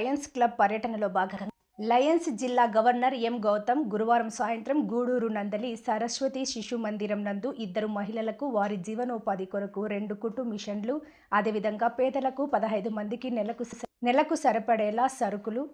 Lions club పర్యటనలో భాగంగా Lions జిల్లా గవర్నర్ ఎం గౌతమ్ గురువారం సాయంత్రం గూడూరు నందలి సరస్వతి శిశు మందిరం నందు ఇద్దరు మహిళలకు వారి జీవనోపాధి కొరకు రెండు కుటు మిషన్లు అదేవిధంగా పేదలకు పదహైదు మందికి నెలకు నెలకు సరిపడేలా సరుకులు.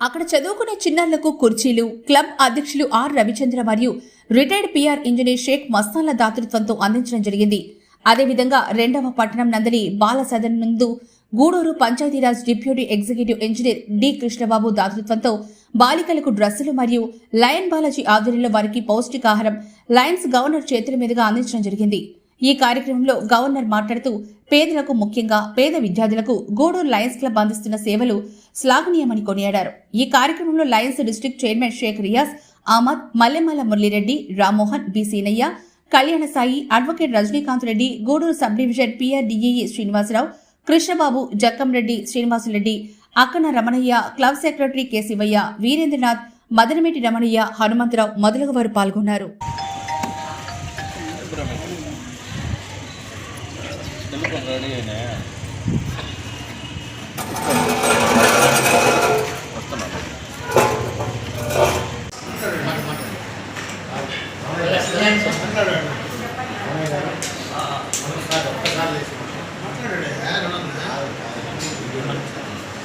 అక్కడ చదువుకునే చిన్నారులకు కుర్చీలు క్లబ్ అధ్యక్షులు ఆర్ రవిచంద్ర మరియు రిటైర్డ్ పిఆర్ ఇంజనీర్ షేక్ మస్తాన్ల దాతృత్వంతో అందించడం జరిగింది. అదేవిధంగా రెండవ పట్టణం నందలి బాల సదన్ నందు Gudur Panchayat Raj deputy executive engineer D Krishnababu దాతృత్వంతో బాలికలకు డ్రెస్సులు మరియు లయన్ బాలాజీ ఆధ్వర్యంలో వారికి పౌష్టికాహారం లయన్స్ గవర్నర్ చేతుల మీదుగా అందించడం జరిగింది. ఈ కార్యక్రమంలో గవర్నర్ మాట్లాడుతూ పేదలకు ముఖ్యంగా పేద విద్యార్థులకు గూడూరు లయన్స్ క్లబ్ అందిస్తున్న సేవలు శ్లాఘనీయమని కొనియాడారు. ఈ కార్యక్రమంలో lions district chairman Shaik Riyaz Ahmad Mallemala Muralireddy Rammohan B Seenaiah Kalyana Sai advocate Rajinikanth Reddy Gudur sub division PRDE Srinivasarao Krishnababu Jakkamreddy Srinivasulureddy Akkana Ramanaiah club secretary K Sivaiah Veerendranath Madanameti Ramanaiah Hanumantharao మొదలగు వారు పాల్గొన్నారు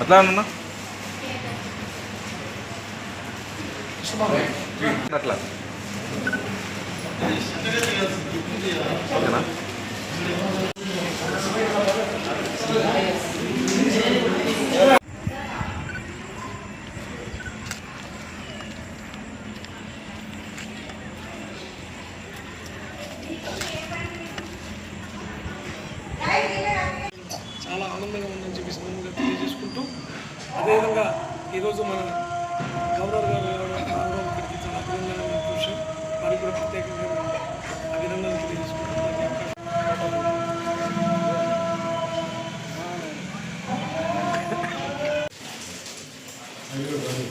అట్లా అన్న కూడా ప్రత్యేకంగా మేము అభినందనలు తెలియజేసుకుంటున్నాం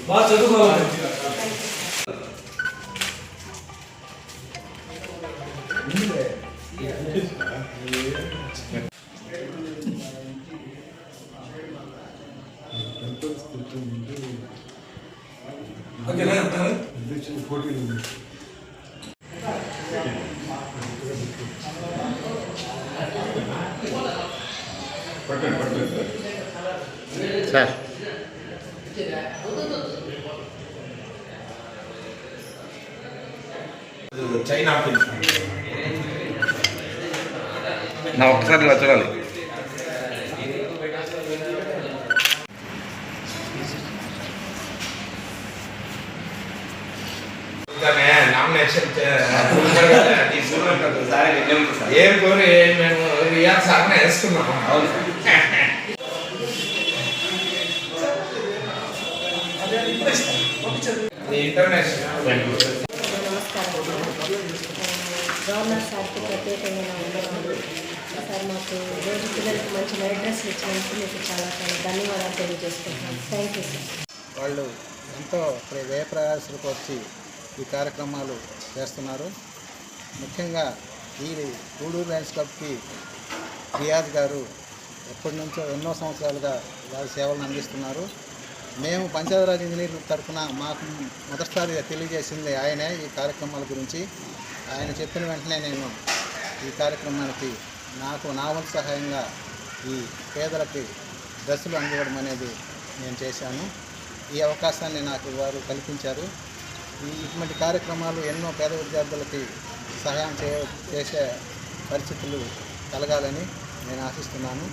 బాగా చదువుకోవాలి ఓకేనా సార్ చైనా పిల్స్ నా ఒక్కసారి ఇలా చూడాలి నామినేషన్ ఏం కోరి మేము రియాజ్ సార్ని గవర్నర్ సార్కి వందనాలు. సార్ మాకు రోజు పిల్లలకు మంచి నైట్ డ్రెస్లు ఇచ్చినందుకు మీకు చాలా చాలా ధన్యవాదాలు తెలియజేసుకుంటున్నాను థ్యాంక్ యూ సార్ వాళ్ళు ఎంతో వ్యయ ప్రయాసాలకు వచ్చి ఈ కార్యక్రమాలు చేస్తున్నారు. ముఖ్యంగా ఈ గూడూరు లయన్స్ క్లబ్కి రియాజ్ గారు ఎప్పటి నుంచో ఎన్నో సంవత్సరాలుగా వారి సేవలను అందిస్తున్నారు. మేము పంచాయతీరాజ్ ఇంజనీర్ తరఫున మాకు మొదటిసారి తెలియజేసింది ఆయనే ఈ కార్యక్రమాల గురించి. ఆయన చెప్పిన వెంటనే నేను ఈ కార్యక్రమానికి నాకు నా వంతు సహాయంగా ఈ పేదలకి డ్రెస్సులు అందివ్వడం అనేది నేను చేశాను. ఈ అవకాశాన్ని నాకు వారు కల్పించారు. ఈ ఇటువంటి కార్యక్రమాలు ఎన్నో పేద విద్యార్థులకి సహాయం చే చేసే పరిస్థితులు కలగాలని నేను ఆశిస్తున్నాను.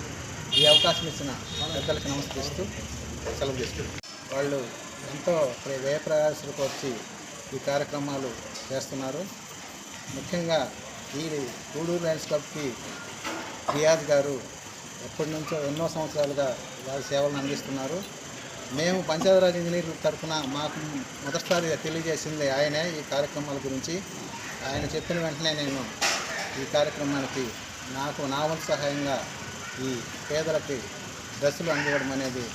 ఈ అవకాశం ఇచ్చిన పెద్దలకు నమస్కరిస్తూ సెలవు చేస్తున్నాను వాళ్ళు ఎంతో వ్యయ ప్రయాసలకు వచ్చి ఈ కార్యక్రమాలు చేస్తున్నారు. ముఖ్యంగా ఈ గూడూరు లయన్స్ క్లబ్కి రియాజ్ గారు ఎప్పటి నుంచో ఎన్నో సంవత్సరాలుగా వారి సేవలను అందిస్తున్నారు. మేము పంచాయతీరాజ్ ఇంజనీర్ల తరఫున మాకు మొదటిసారి తెలియజేసింది ఆయనే ఈ కార్యక్రమాల గురించి. ఆయన చెప్పిన వెంటనే నేను ఈ కార్యక్రమానికి నాకు నా వంతు సహాయంగా ఈ పేదలకి డ్రెస్సులు అందివ్వడం అనేది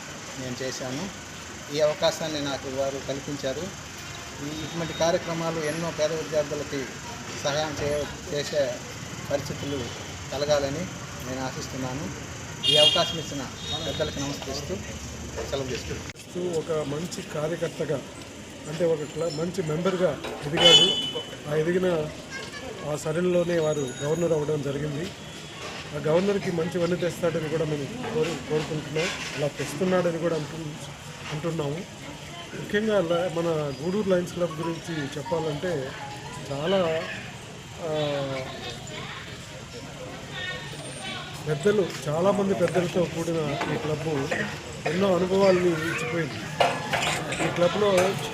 నేను చేశాను. ఈ అవకాశాన్ని నాకు వారు కల్పించారు. ఇటువంటి కార్యక్రమాలు ఎన్నో పేద విద్యార్థులకి సహాయం చే చేసే పరిస్థితులు కలగాలని నేను ఆశిస్తున్నాను. ఈ అవకాశం ఇచ్చిన పెద్దలకు నమస్కరిస్తూ సెలవు తీసుకుంటాను చేస్తూ ఒక మంచి కార్యకర్తగా అంటే ఒక మంచి మెంబర్గా ఎదిగాడు. ఆ ఎదిగిన ఆ సరళిలోనే వారు గవర్నర్ అవ్వడం జరిగింది. ఆ గవర్నర్కి మంచి వన్నీ తెస్తాడని కూడా మేము కోరు కోరుకుంటున్నాం. అలా తెస్తున్నాడని కూడా అంటు అంటున్నాము. ముఖ్యంగా మన గూడూరు లయన్స్ క్లబ్ గురించి చెప్పాలంటే చాలా పెద్దలు చాలామంది పెద్దలతో కూడిన ఈ క్లబ్బు ఎన్నో అనుభవాల్ని ఇచ్చిపోయింది. ఈ క్లబ్లో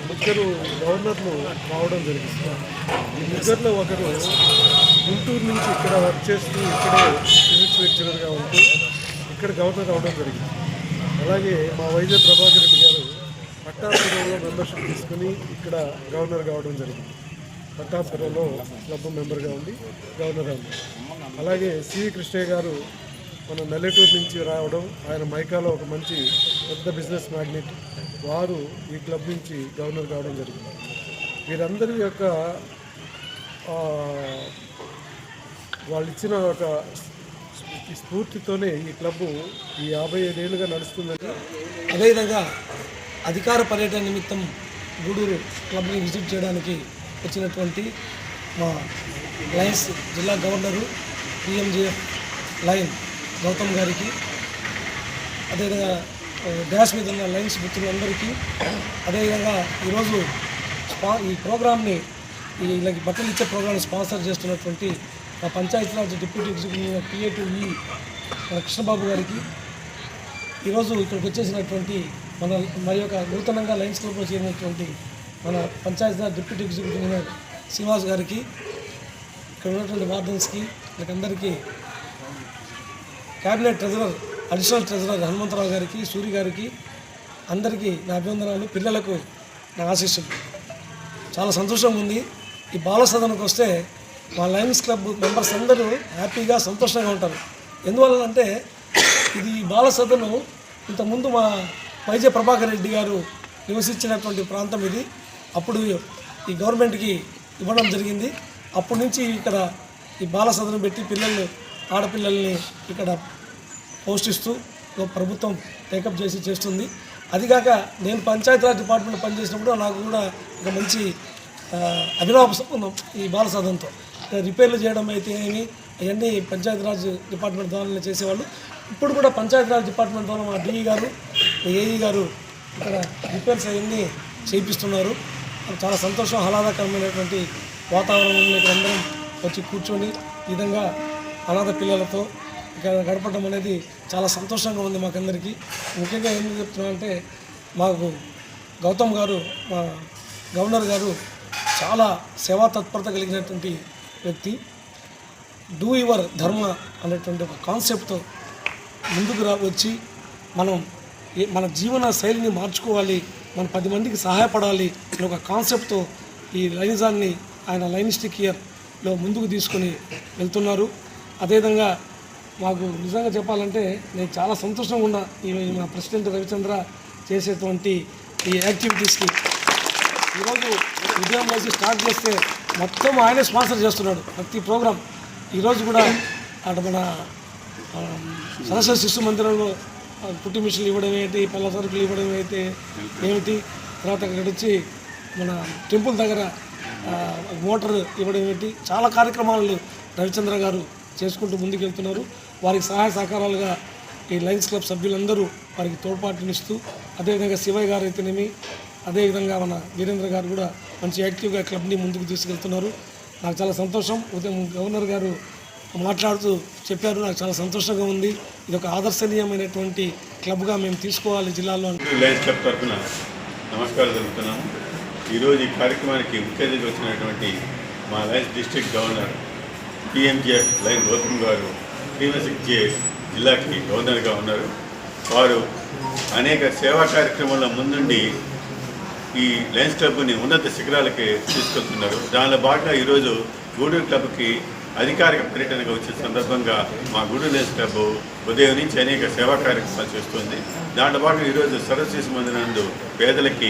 ముగ్గురు గవర్నర్లు రావడం జరిగింది. ఈ ముగ్గురులో ఒకరు గుంటూరు నుంచి ఇక్కడ వర్క్ చేస్తూ ఇక్కడే ఫిజిక్స్ లెక్చరర్గా ఉంటూ ఇక్కడ గవర్నర్ అవడం జరిగింది. అలాగే మా వైద్య ప్రభాకర్ రెడ్డి గారు పట్టాపురంలో మెంబర్షిప్ తీసుకుని ఇక్కడ గవర్నర్ కావడం జరిగింది. పట్టాపురంలో క్లబ్ మెంబర్గా ఉండి గవర్నర్ ఉంది అలాగే సి. కృష్ణయ్య గారు మన నల్లెటూరు నుంచి రావడం ఆయన మైకాలో ఒక మంచి పెద్ద బిజినెస్ మ్యాగ్నెట్. వారు ఈ క్లబ్ నుంచి గవర్నర్ కావడం జరిగింది. వీరందరి యొక్క వాళ్ళు ఇచ్చిన ఒక స్ఫూర్తితోనే ఈ క్లబ్బు ఈ యాభై ఐదేళ్ళుగా నడుస్తుందని. అదేవిధంగా అధికార పర్యటన నిమిత్తం గూడూరు క్లబ్ని విజిట్ చేయడానికి వచ్చినటువంటి మా లయన్స్ జిల్లా గవర్నరు పిఎంజిఎఫ్ లయన్ గౌతమ్ గారికి అదేవిధంగా డ్యాష్ మీద ఉన్న లైన్స్ మిత్రులందరికీ అదేవిధంగా ఈరోజు స్పా ఈ ప్రోగ్రామ్ని వీళ్ళకి బట్టలు ఇచ్చే ప్రోగ్రామ్ని స్పాన్సర్ చేస్తున్నటువంటి మా Panchayat Raj deputy executive PATV Krishnababu గారికి ఈరోజు ఇక్కడికి వచ్చేసినటువంటి మన మరి యొక్క నూతనంగా లయన్స్ క్లబ్లో చేరినటువంటి మన Panchayat Raj deputy executive engineer Srinivas గారికి ఇక్కడ ఉన్నటువంటి వార్డెన్స్కి వీళ్ళకందరికీ cabinet treasurer additional treasurer Hanumantharao గారికి సూరి గారికి అందరికీ నా అభివందనాలు పిల్లలకు నా ఆశీస్సులు. చాలా సంతోషంగా ఉంది. ఈ బాల సదనకు వస్తే మా లయన్స్ క్లబ్ మెంబర్స్ అందరూ హ్యాపీగా సంతోషంగా ఉంటారు. ఎందువల్లంటే ఇది ఈ బాల సదను ఇంతకుముందు మా వైజయ ప్రభాకర్ రెడ్డి గారు నివసించినటువంటి ప్రాంతం ఇది. అప్పుడు ఈ గవర్నమెంట్కి ఇవ్వడం జరిగింది. అప్పటి నుంచి ఇక్కడ ఈ బాల సదనం పెట్టి పిల్లలు ఆడపిల్లల్ని ఇక్కడ పోషిస్తూ ప్రభుత్వం టేకప్ చేసి చేస్తుంది. అదిగాక నేను పంచాయతీరాజ్ డిపార్ట్మెంట్ పనిచేసినప్పుడు నాకు కూడా ఒక మంచి అభినవ సంబంధం ఈ బాల సదనంతో రిపేర్లు చేయడం అయితే ఏమి అవన్నీ పంచాయతీరాజ్ డిపార్ట్మెంట్ ద్వారా చేసేవాళ్ళు. ఇప్పుడు కూడా పంచాయతీరాజ్ డిపార్ట్మెంట్ ద్వారా మా డిఈ గారు ఏఈ గారు ఇక్కడ రిపేర్స్ అవన్నీ చేయిస్తున్నారు చాలా సంతోషం ఆహ్లాదకరమైనటువంటి వాతావరణంలో ఇక్కడ అందరం వచ్చి కూర్చొని ఈ విధంగా అనాథ పిల్లలతో ఇక్కడ గడపడం అనేది చాలా సంతోషంగా ఉంది మాకందరికీ. ముఖ్యంగా ఎందుకు చెప్తున్నా అంటే మాకు గౌతమ్ గారు మా గవర్నర్ గారు చాలా సేవా తత్పరత కలిగినటువంటి వ్యక్తి. డూ యువర్ ధర్మ అనేటువంటి ఒక కాన్సెప్ట్తో ముందుకు రా వచ్చి మనం మన జీవన శైలిని మార్చుకోవాలి మన పది మందికి సహాయపడాలి అనే ఒక కాన్సెప్ట్తో ఈ లైనిజాన్ని ఆయన లైనిస్టిక్ ఇయర్లో ముందుకు తీసుకొని వెళ్తున్నారు. అదేవిధంగా మాకు నిజంగా చెప్పాలంటే నేను చాలా సంతోషంగా ఉన్నా ఈ మా ప్రెసిడెంట్ రవిచంద్ర చేసేటువంటి ఈ యాక్టివిటీస్కి ఈరోజు ఉదయం లేచి స్టార్ట్ చేస్తే మొత్తం ఆయనే స్పాన్సర్ చేస్తున్నాడు ప్రతి ప్రోగ్రాం ఈరోజు కూడా అటు మన సరస్వతి శిశు మందిరంలో ఆ, పుట్టి మిషన్లు ఇవ్వడం ఏంటి పళ్ళ సరుకులు ఇవ్వడం అయితే ఏమిటి? తర్వాత అక్కడ వచ్చి మన టెంపుల్ దగ్గర మోటార్ ఇవ్వడం ఏంటి చాలా కార్యక్రమాలు రవిచంద్ర గారు చేసుకుంటూ ముందుకెళ్తున్నారు. వారికి సహాయ సహకారాలుగా ఈ లయన్స్ క్లబ్ సభ్యులందరూ వారికి తోడ్పాటునిస్తూ అదేవిధంగా శివయ్య గారు అయితేనేమి అదేవిధంగా మన వీరేంద్ర గారు కూడా మంచి యాక్టివ్గా క్లబ్ని ముందుకు తీసుకెళ్తున్నారు. నాకు చాలా సంతోషం. ఉదయం గవర్నర్ గారు మాట్లాడుతూ చెప్పారు నాకు చాలా సంతోషంగా ఉంది. ఇది ఒక ఆదర్శనీయమైనటువంటి క్లబ్గా మేము తీసుకోవాలి జిల్లాలో. లయన్స్ క్లబ్ తరఫున నమస్కారం తెలుపుతున్నాము. ఈరోజు ఈ కార్యక్రమానికి ముఖ్య వచ్చినటువంటి మా lions district governor PMJF lion Gautam గారు శ్రీనసిక్జే జిల్లాకి గవర్నర్గా ఉన్నారు. వారు అనేక సేవా కార్యక్రమంలో ముందుండి ఈ లయన్స్ క్లబ్ని ఉన్నత శిఖరాలకి తీసుకెళ్తున్నారు. దానిలో భాగంగా ఈరోజు గూడూరు క్లబ్కి అధికారిక పర్యటనగా వచ్చిన సందర్భంగా మా గూడూరు లయన్స్ క్లబ్ ఉదయం నుంచి అనేక సేవా కార్యక్రమాలు చేస్తుంది. దాంట్లో భాగంగా ఈరోజు సరస్వతి మందినందు పేదలకి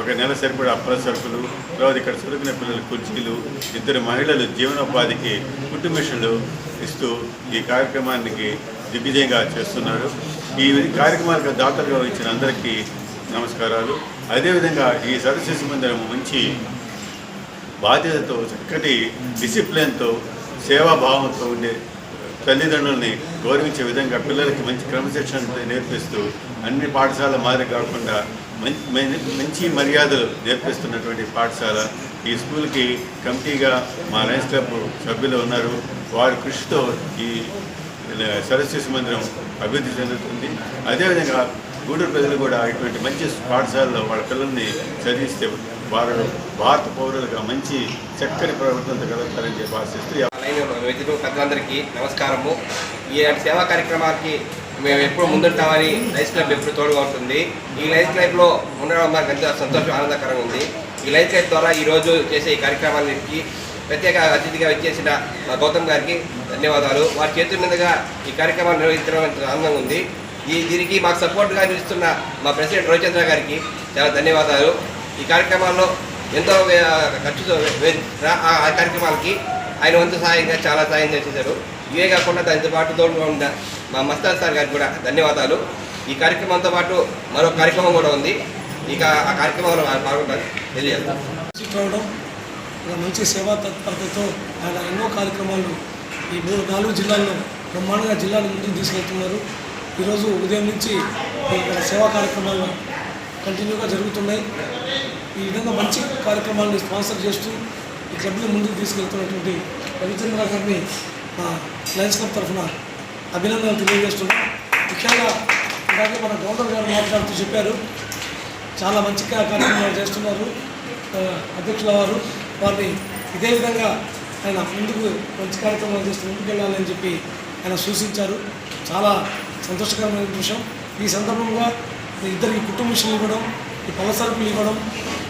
ఒక నెల సరిపడా అప్పల సరుకులు తర్వాత ఇక్కడ చదువుకునే పిల్లల కుర్చీలు ఇద్దరు మహిళలు జీవనోపాధికి కుట్టు మిషన్లు ఇస్తూ ఈ కార్యక్రమానికి దిగ్విజయంగా చేస్తున్నారు. ఈ కార్యక్రమాలకు దాతలుగా ఇచ్చిన అందరికీ నమస్కారాలు. అదేవిధంగా ఈ సరస్వతి మందిరం మంచి బాధ్యతతో చక్కటి డిసిప్లిన్తో సేవాభావంతో ఉండే తల్లిదండ్రుల్ని గౌరవించే విధంగా పిల్లలకి మంచి క్రమశిక్షణ నేర్పిస్తూ అన్ని పాఠశాల మాదిరి కాకుండా మంచి మంచి- మర్యాదలు నేర్పిస్తున్నటువంటి పాఠశాల ఈ స్కూల్కి కమిటీగా మా లయన్స్ క్లబ్ సభ్యులు ఉన్నారు. వారి కృషితో ఈ సరస్వతి మందిరం అభివృద్ధి చెందుతుంది. అదేవిధంగా గూడూరు ప్రజలు కూడా ఇటువంటి మంచి పాఠశాలలో వాళ్ళ పిల్లల్ని చదివిస్తే వారు భారత పౌరులుగా మంచి చక్కని ప్రవర్తన కలుగుతారని చెప్పి ఆశిస్తూ వైద్యులు వ్యక్తులు పెద్దలందరికీ నమస్కారము. ఈ సేవా కార్యక్రమాలకి మేము ఎప్పుడు ముందుంటామని లైఫ్ క్లబ్ ఎప్పుడు తోడుగా ఉంటుంది ఈ లైఫ్ క్లబ్లో ఉండడం మాకు ఎంతో సంతోషం ఆనందకరంగా ఉంది. ఈ లైఫ్ క్లబ్ ద్వారా ఈరోజు చేసే ఈ కార్యక్రమాలకి ప్రత్యేక అతిథిగా వచ్చేసిన మా గౌతమ్ గారికి ధన్యవాదాలు. వారి చేతుల మీదుగా ఈ కార్యక్రమాన్ని నిర్వహించడం ఎంతో ఆనందంగా ఉంది. ఈ దీనికి మాకు సపోర్ట్గా నిలుస్తున్న మా ప్రెసిడెంట్ రవిచంద్ర గారికి చాలా ధన్యవాదాలు. ఈ కార్యక్రమాల్లో ఎంతో ఖర్చుతో ఆ ఆ కార్యక్రమాలకి ఆయన వంతు సహాయంగా చాలా సహాయం చేసేశారు. ఇవే కాకుండా దానితో పాటు తోడుగా ఉన్న మా మస్తాన్ సార్ గారికి కూడా ధన్యవాదాలు. ఈ కార్యక్రమంతో పాటు మరో కార్యక్రమం కూడా ఉంది. ఇక ఆ కార్యక్రమంలో ఆయన పాల్గొంటారు. తెలియజేస్తాను మంచి సేవా తత్పరతతో ఆయన ఎన్నో కార్యక్రమాలు ఈ మూడు నాలుగు జిల్లాల్లో బ్రహ్మాండంగా జిల్లాను ముందుకు తీసుకెళ్తున్నారు. ఈరోజు ఉదయం నుంచి ఇక్కడ సేవా కార్యక్రమాలు కంటిన్యూగా జరుగుతున్నాయి. ఈ విధంగా మంచి కార్యక్రమాలను స్పాన్సర్ చేస్తూ ఈ క్లబ్ని ముందుకు తీసుకెళ్తున్నటువంటి రవిచంద్ర గారిని మా లయన్స్ క్లబ్ తరఫున అభినందనలు తెలియజేస్తున్నాం. ముఖ్యంగా ఇందాక మన గవర్నర్ గారు మాట్లాడుతూ చెప్పారు చాలా మంచి కార్యక్రమాలు చేస్తున్నారు. అధ్యక్షుల వారు వారిని ఇదే విధంగా ఆయన ముందుకు మంచి కార్యక్రమాలు చేస్తూ ముందుకు వెళ్ళాలని చెప్పి ఆయన సూచించారు. చాలా సంతోషకరమైన విషయం. ఈ సందర్భంగా ఇద్దరికి కుటుంబ మిషన్లు ఇవ్వడం ఈ పలసరుపులు ఇవ్వడం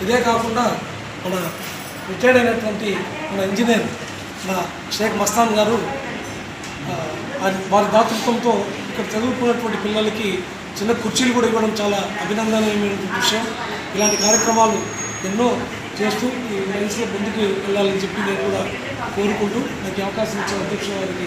ఇదే కాకుండా మన రిటైర్డ్ అయినటువంటి మన ఇంజనీర్ మన షేక్ మస్తాన్ గారు వారి దాతృత్వంతో ఇక్కడ చదువుకున్నటువంటి పిల్లలకి చిన్న కుర్చీలు కూడా ఇవ్వడం చాలా అభినందనీయమైనటువంటి విషయం. ఇలాంటి కార్యక్రమాలు ఎన్నో చేస్తూ ఈ లైన్స్లో ముందుకు వెళ్ళాలని చెప్పి నేను కూడా కోరుకుంటూ నాకు అవకాశం ఇచ్చిన అధ్యక్షుల వారికి